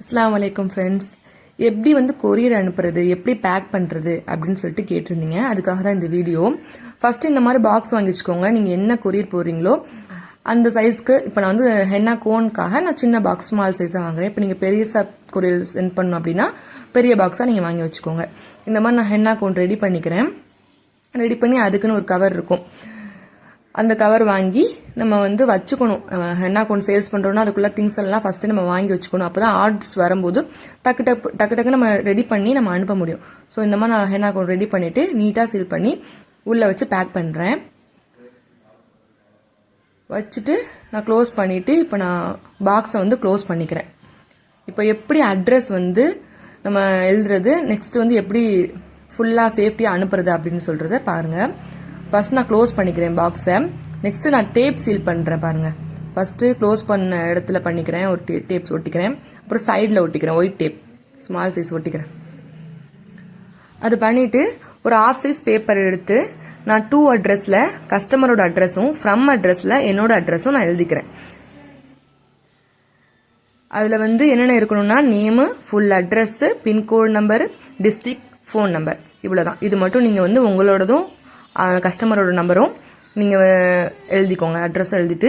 அஸ்லாம் வலைக்கம் ஃப்ரெண்ட்ஸ் எப்படி வந்து கொரியர் அனுப்புறது எப்படி பேக் பண்ணுறது அப்படின்னு சொல்லிட்டு கேட்டிருந்தீங்க. அதுக்காக தான் இந்த வீடியோ ஃபஸ்ட்டு இந்த மாதிரி பாக்ஸ் வாங்கி வச்சுக்கோங்க. நீங்கள் என்ன கொரியர் போகிறீங்களோ அந்த சைஸ்க்கு இப்போ நான் வந்து ஹென்னா கோனுக்காக நான் சின்ன பாக்ஸ் ஸ்மால் சைஸாக வாங்குறேன். இப்போ நீங்கள் பெரிய சப் கொரியர் சென்ட் பண்ணணும் அப்படின்னா பெரிய பாக்ஸாக நீங்கள் வாங்கி வச்சுக்கோங்க. இந்த மாதிரி நான் ஹென்னா கோன் ரெடி பண்ணிக்கிறேன். ரெடி பண்ணி அதுக்குன்னு ஒரு கவர் இருக்கும். அந்த கவர் வாங்கி நம்ம வந்து வச்சுக்கணும். என்ன கொண்டு சேல்ஸ் பண்ணுறோம்னா அதுக்குள்ள திங்ஸ் எல்லாம் ஃபஸ்ட்டு நம்ம வாங்கி வச்சுக்கணும். அப்போ தான் ஆர்டர்ஸ் வரும்போது டக்கு டக்கு டக்கு டக்கு நம்ம ரெடி பண்ணி நம்ம அனுப்ப முடியும். ஸோ இந்த மாதிரி நான் ஹென்னா கொண்டு ரெடி பண்ணிவிட்டு நீட்டாக சீல் பண்ணி உள்ளே வச்சு பேக் பண்ணுறேன் வச்சுட்டு நான் க்ளோஸ் பண்ணிவிட்டு இப்போ நான் பாக்ஸை வந்து க்ளோஸ் பண்ணிக்கிறேன். இப்போ எப்படி அட்ரஸ் வந்து நம்ம எழுதுறது நெக்ஸ்ட் வந்து எப்படி ஃபுல்லாக சேஃப்டியாக அனுப்புறது அப்படின்னு சொல்கிறத பாருங்கள் ஃபர்ஸ்ட் நான் க்ளோஸ் பண்ணிக்கிறேன் பாக்ஸை நெக்ஸ்ட்டு நான் டேப் சீல் பண்ணுறேன் பாருங்கள் ஃபஸ்ட்டு க்ளோஸ் பண்ண இடத்துல பண்ணிக்கிறேன். ஒரு டே டேப்ஸ் ஒட்டிக்கிறேன். அப்புறம் சைடில் ஒட்டிக்கிறேன். ஒயிட் டேப் ஸ்மால் சைஸ் ஒட்டிக்கிறேன். அது பண்ணிவிட்டு ஒரு ஆஃப் சைஸ் பேப்பர் எடுத்து நான் டூ அட்ரஸில் கஸ்டமரோட அட்ரஸும் ஃப்ரம் அட்ரஸில் என்னோட அட்ரஸும் நான் எழுதிக்கிறேன். அதில் வந்து என்னென்ன இருக்கணும்னா name full address pincode number district phone number இவ்வளோதான் இது மட்டும் நீங்கள் வந்து உங்களோடதும் கஸ்டமரோட நம்பரும் நீங்கள் எழுதிக்கோங்க அட்ரஸும் எழுதிட்டு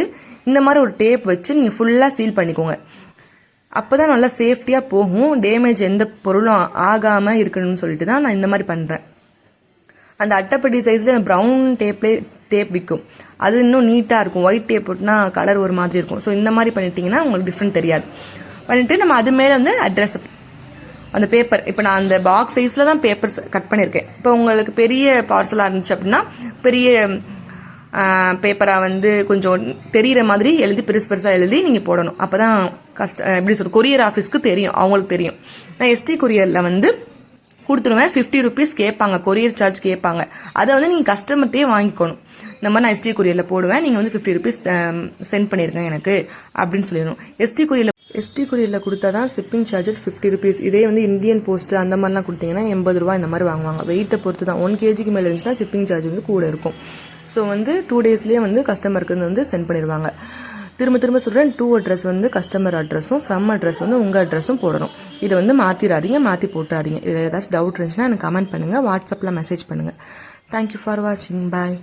இந்த மாதிரி ஒரு டேப் வச்சு நீங்கள் ஃபுல்லாக சீல் பண்ணிக்கோங்க. அப்போ தான் நல்லா சேஃப்டியாக போகும். டேமேஜ் எந்த பொருளும் ஆகாமல் இருக்கணும்னு சொல்லிட்டு தான் நான் இந்த மாதிரி பண்ணுறேன் அந்த அட்டைப்பட்டி சைஸில் ப்ரௌன் டேப்லே டேப் விற்கும் அது இன்னும் நீட்டாக இருக்கும். ஒயிட் டேப் போட்டுனா கலர் ஒரு மாதிரி இருக்கும். ஸோ இந்த மாதிரி பண்ணிட்டீங்கன்னா உங்களுக்கு டிஃப்ரெண்ட் தெரியாது. பண்ணிவிட்டு நம்ம அது மேலே வந்து அட்ரஸ் அந்த பேப்பர் இப்போ நான் அந்த பாக்ஸ் சைஸில் தான் பேப்பர்ஸ் கட் பண்ணியிருக்கேன் இப்போ உங்களுக்கு பெரிய பார்சலாக இருந்துச்சு அப்படின்னா பெரிய பேப்பராக வந்து கொஞ்சம் தெரிகிற மாதிரி எழுதி பெருசு பெருசாக எழுதி நீங்கள் போடணும். அப்போ தான் கஷ்ட எப்படி சொல்ற கொரியர் ஆஃபீஸ்க்கு தெரியும் அவங்களுக்கு தெரியும். நான் எஸ்டி கொரியரில் வந்து கொடுத்துருவேன். ஃபிஃப்டி ருபீஸ் கேட்பாங்க கொரியர் சார்ஜ் கேட்பாங்க. அதை வந்து நீங்கள் கஸ்டமர்கிட்டே வாங்கிக்கணும். இந்த மாதிரி நான் எஸ்டி கொரியரில் போடுவேன். நீங்கள் வந்து ஃபிஃப்டி ருபீஸ் சென்ட் பண்ணியிருக்கேன் எனக்கு அப்படின்னு சொல்லிடணும். எஸ்டி கொரியரில் எஸ்டி கொரியரில் கொடுத்தா தான் ஷிப்பிங் சார்ஜஸ் ஃபிஃப்டி ருபீஸ் இதே வந்து இந்தியன் போஸ்ட் அந்த மாதிரிலாம் கொடுத்தீங்கன்னா எண்பது ரூபா இந்த மாதிரி வாங்குவாங்க. வெயிட்டை பொறுத்து தான். ஒன் கேஜிக்கு மேலே இருந்துச்சுன்னா ஷிப்பிங் சார்ஜ் வந்து கூட இருக்கும். ஸோ வந்து டூ டேஸ்லேயே வந்து கஸ்டமருக்கு வந்து சென்ட் பண்ணிடுவாங்க. திரும்ப திரும்ப சொல்கிறேன் டூ அட்ரஸ் வந்து கஸ்டமர் அட்ரஸும் ஃப்ரம் அட்ரஸ் வந்து உங்கள் அட்ரஸும் போடணும். இதை வந்து மாற்றிடாதீங்க மாற்றி போட்டுறாதீங்க. இதில் ஏதாச்சும் டவுட் இருந்துச்சுன்னா எனக்கு கமெண்ட் பண்ணுங்கள் வாட்ஸ்அப்பில் மெசேஜ் பண்ணுங்கள் தேங்க்யூ ஃபார் வாட்சிங் பாய்